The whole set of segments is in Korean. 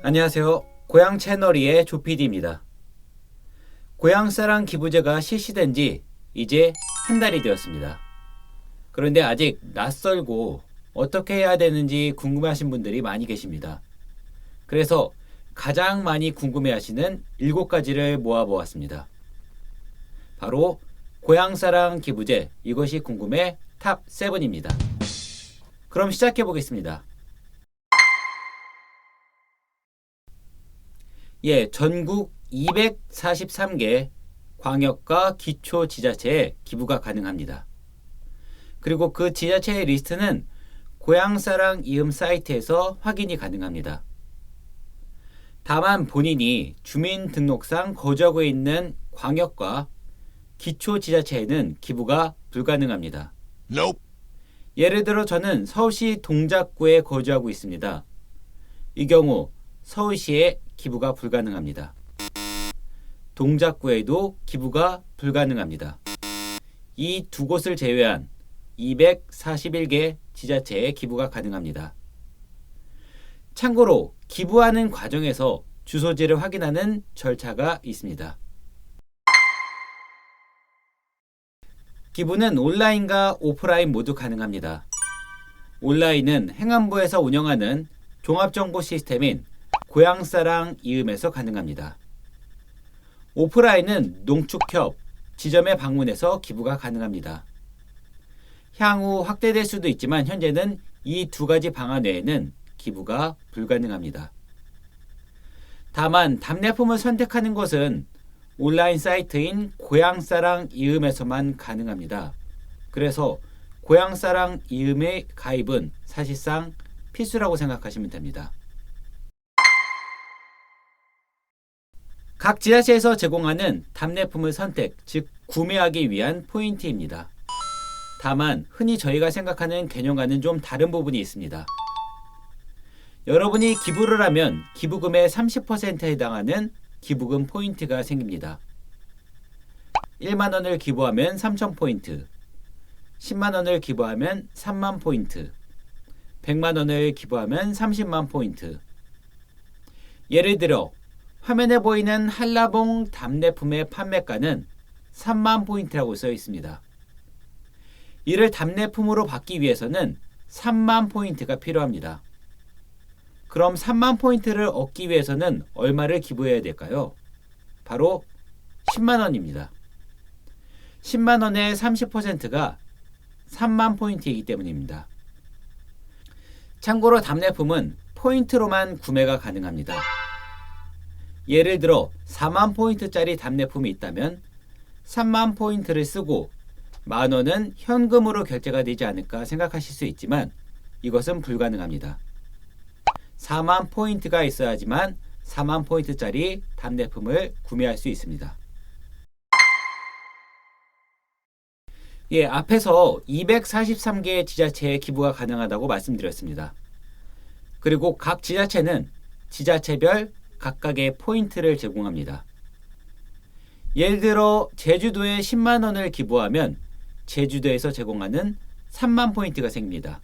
안녕하세요. 고향 채널이의 조PD입니다. 고향사랑 기부제가 실시된 지 이제 한 달이 되었습니다. 그런데 아직 낯설고 어떻게 해야 되는지 궁금해하신 분들이 많이 계십니다. 그래서 가장 많이 궁금해 하시는 7가지를 모아보았습니다. 바로 고향사랑 기부제 이것이 궁금해 탑 7입니다. 그럼 시작해 보겠습니다. 예, 전국 243개 광역과 기초 지자체에 기부가 가능합니다. 그리고 그 지자체의 리스트는 고향사랑 이음 사이트에서 확인이 가능합니다. 다만 본인이 주민등록상 거주하고 있는 광역과 기초 지자체에는 기부가 불가능합니다. Nope. 예를 들어 저는 서울시 동작구에 거주하고 있습니다. 이 경우 서울시에 기부가 불가능합니다. 동작구에도 기부가 불가능합니다. 이 두 곳을 제외한 241개 지자체에 기부가 가능합니다. 참고로 기부하는 과정에서 주소지를 확인하는 절차가 있습니다. 기부는 온라인과 오프라인 모두 가능합니다. 온라인은 행안부에서 운영하는 종합정보 시스템인 고향사랑 이음에서 가능합니다. 오프라인은 농축협, 지점에 방문해서 기부가 가능합니다. 향후 확대될 수도 있지만 현재는 이 두 가지 방안 외에는 기부가 불가능합니다. 다만 답례품을 선택하는 것은 온라인 사이트인 고향사랑 이음에서만 가능합니다. 그래서 고향사랑 이음의 가입은 사실상 필수라고 생각하시면 됩니다. 각 지자체에서 제공하는 답례품을 선택, 즉 구매하기 위한 포인트입니다. 다만 흔히 저희가 생각하는 개념과는 좀 다른 부분이 있습니다. 여러분이 기부를 하면 기부금의 30%에 해당하는 기부금 포인트가 생깁니다. 1만 원을 기부하면 3천 포인트, 10만 원을 기부하면 3만 포인트, 100만 원을 기부하면 30만 포인트. 예를 들어 화면에 보이는 한라봉 답례품의 판매가는 3만 포인트라고 써 있습니다. 이를 답례품으로 받기 위해서는 3만 포인트가 필요합니다. 그럼 3만 포인트를 얻기 위해서는 얼마를 기부해야 될까요? 바로 10만 원입니다. 10만 원의 30%가 3만 포인트이기 때문입니다. 참고로 답례품은 포인트로만 구매가 가능합니다. 예를 들어 4만 포인트짜리 답례품이 있다면 3만 포인트를 쓰고 만 원은 현금으로 결제가 되지 않을까 생각하실 수 있지만 이것은 불가능합니다. 4만 포인트가 있어야지만 4만 포인트짜리 답례품을 구매할 수 있습니다. 예, 앞에서 243개 지자체에 기부가 가능하다고 말씀드렸습니다. 그리고 각 지자체는 지자체별 각각의 포인트를 제공합니다. 예를 들어 제주도에 10만 원을 기부하면 제주도에서 제공하는 3만 포인트가 생깁니다.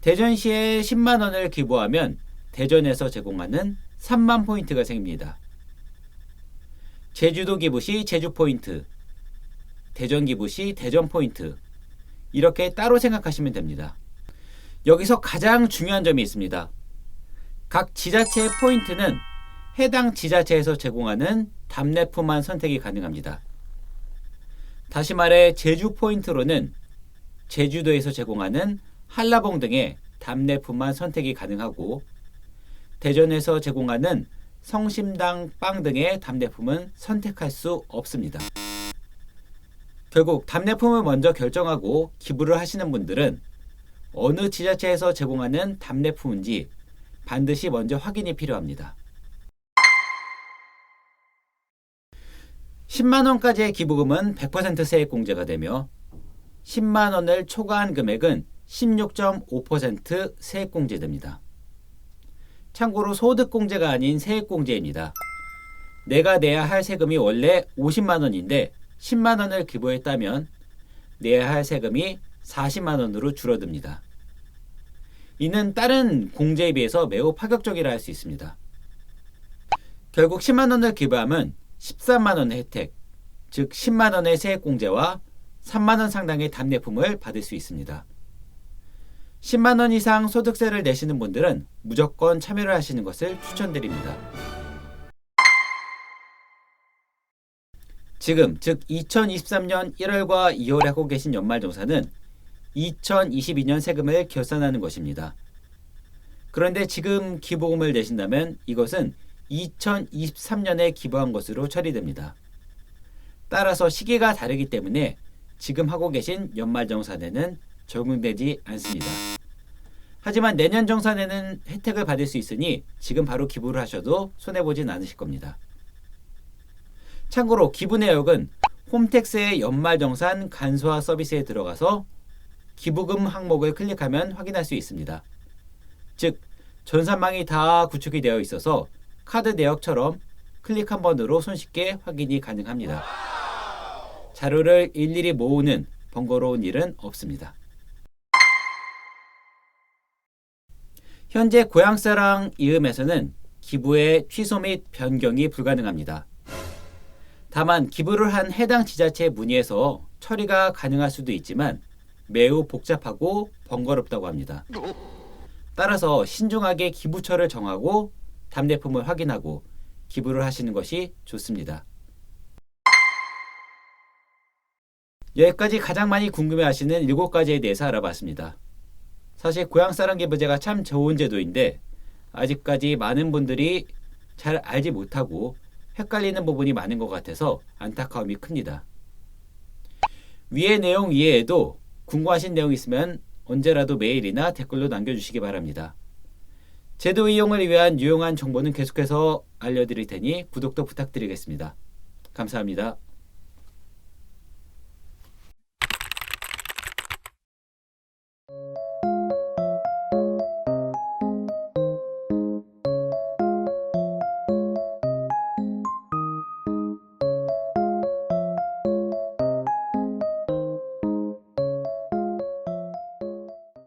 대전시에 10만 원을 기부하면 대전에서 제공하는 3만 포인트가 생깁니다. 제주도 기부 시 제주 포인트, 대전 기부 시 대전 포인트 이렇게 따로 생각하시면 됩니다. 여기서 가장 중요한 점이 있습니다. 각 지자체의 포인트는 해당 지자체에서 제공하는 답례품만 선택이 가능합니다. 다시 말해 제주 포인트로는 제주도에서 제공하는 한라봉 등의 답례품만 선택이 가능하고 대전에서 제공하는 성심당 빵 등의 답례품은 선택할 수 없습니다. 결국 답례품을 먼저 결정하고 기부를 하시는 분들은 어느 지자체에서 제공하는 답례품인지 반드시 먼저 확인이 필요합니다. 10만 원까지의 기부금은 100% 세액 공제가 되며 10만 원을 초과한 금액은 16.5% 세액 공제됩니다. 참고로 소득 공제가 아닌 세액 공제입니다. 내가 내야 할 세금이 원래 50만 원인데 10만 원을 기부했다면 내야 할 세금이 40만 원으로 줄어듭니다. 이는 다른 공제에 비해서 매우 파격적이라 할 수 있습니다. 결국 10만 원을 기부하면 13만 원의 혜택, 즉 10만 원의 세액 공제와 3만 원 상당의 답례품을 받을 수 있습니다. 10만 원 이상 소득세를 내시는 분들은 무조건 참여를 하시는 것을 추천드립니다. 지금 즉 2023년 1월과 2월에 하고 계신 연말정산은 2022년 세금을 결산하는 것입니다. 그런데 지금 기부금을 내신다면 이것은 2023년에 기부한 것으로 처리됩니다. 따라서 시기가 다르기 때문에 지금 하고 계신 연말정산에는 적용되지 않습니다. 하지만 내년 정산에는 혜택을 받을 수 있으니 지금 바로 기부를 하셔도 손해보진 않으실 겁니다. 참고로 기부 내역은 홈택스의 연말정산 간소화 서비스에 들어가서 기부금 항목을 클릭하면 확인할 수 있습니다. 즉, 전산망이 다 구축이 되어 있어서 카드 내역처럼 클릭 한 번으로 손쉽게 확인이 가능합니다. 자료를 일일이 모으는 번거로운 일은 없습니다. 현재 고향사랑 이음에서는 기부의 취소 및 변경이 불가능합니다. 다만 기부를 한 해당 지자체 문의해서 처리가 가능할 수도 있지만 매우 복잡하고 번거롭다고 합니다. 따라서 신중하게 기부처를 정하고 답례품을 확인하고 기부를 하시는 것이 좋습니다. 여기까지 가장 많이 궁금해하시는 7가지에 대해서 알아봤습니다. 사실 고향사랑 기부제가 참 좋은 제도인데 아직까지 많은 분들이 잘 알지 못하고 헷갈리는 부분이 많은 것 같아서 안타까움이 큽니다. 위의 내용 이외에도 궁금하신 내용 있으면 언제라도 메일이나 댓글로 남겨주시기 바랍니다. 제도 이용을 위한 유용한 정보는 계속해서 알려드릴 테니 구독도 부탁드리겠습니다. 감사합니다.